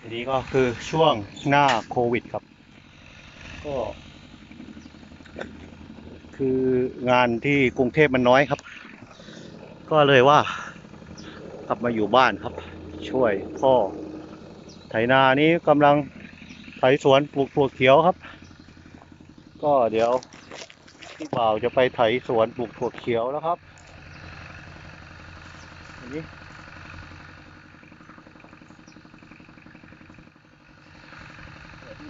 อันนี้ก็คือช่วงหน้าโควิดครับ ก็ คืองานที่กรุงเทพมันน้อยครับ ก็เลยว่ากลับมาอยู่บ้านครับ ช่วยพ่อไถนานี้กำลังไถสวนปลูกถั่วเขียวครับ ก็เดี๋ยวพี่บ่าวจะไปไถสวนปลูกถั่วเขียวแล้วครับอันนี้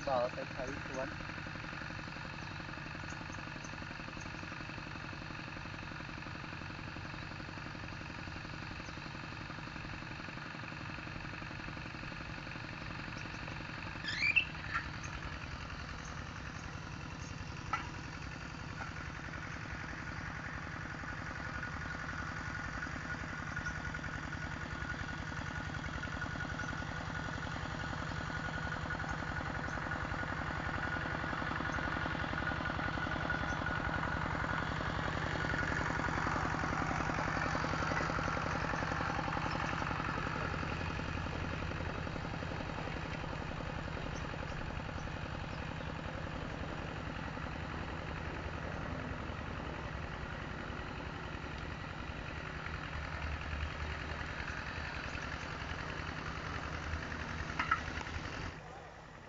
เดี๋ยวพี่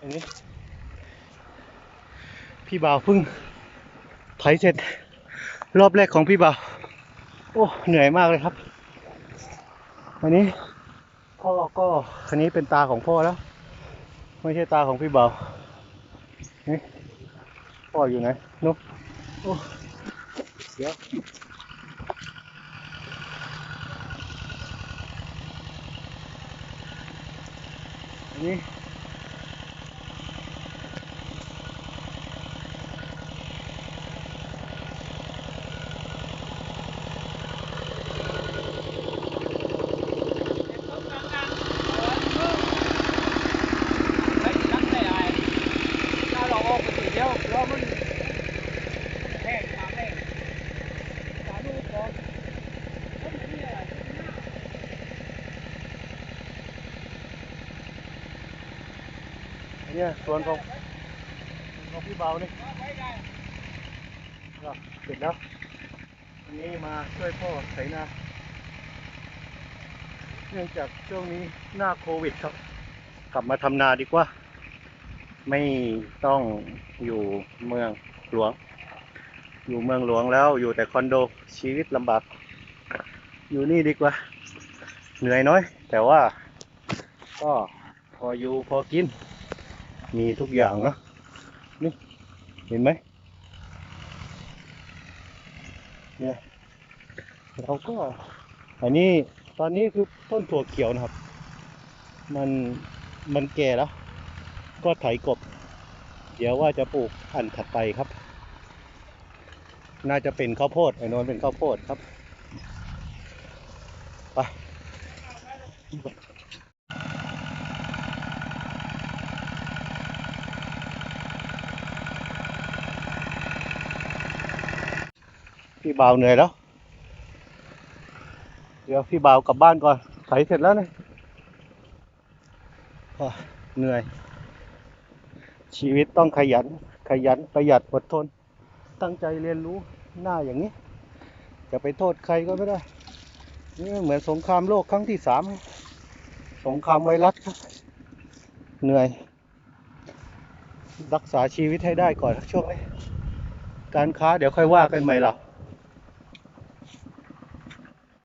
อันนี้ พี่บ่าวเพิ่งไถเสร็จ รอบแรกของพี่บ่าว โอ้เหนื่อยมากเลยครับอันนี้พ่อก็คันนี้เป็นตาของพ่อแล้ว ไม่ใช่ตาของพี่บ่าวนี่พ่ออยู่ไหนนุ๊กโอ้เดี๋ยวอันนี้ เนี่ยสวนของของพี่เบานี่ครับเสร็จแล้ววันนี้มาช่วยพ่อไถนาเนื่องจากช่วงนี้หน้าโควิดครับ กลับมาทำนาดีกว่า ไม่ต้องอยู่เมืองหลวง อยู่เมืองหลวงแล้วอยู่แต่คอนโดชีวิตลำบาก อยู่นี่ดีกว่า เหนื่อยน้อย แต่ว่าก็พออยู่พอกิน มีทุกอย่างเนะนี่เห็นไหมเนี่ยเราก็อันนี้ตอนนี้คือต้นถั่วเขียวนะครับ มันมันแก่แล้ว ก็ไถกบ เดี๋ยวว่าจะปลูกอันถัดไปครับ น่าจะเป็นข้าวโพดไอ้นนเป็นข้าวโพดครับไป พี่บ่าวเหนื่อยแล้ว เดี๋ยวพี่บ่าวกลับบ้านก่อนไถเสร็จแล้วเนี่ยอะเหนื่อย ชีวิตต้องขยัน ขยันประหยัดอดทน ตั้งใจเรียนรู้หน้าอย่างนี้ จะไปโทษใครก็ไม่ได้ นี่เหมือนสงครามโลกครั้งที่สามสงครามไวรัสครับเหนื่อย รักษาชีวิตให้ได้ก่อนช่วงนี้การค้าเดี๋ยวค่อยว่ากันใหม่เรา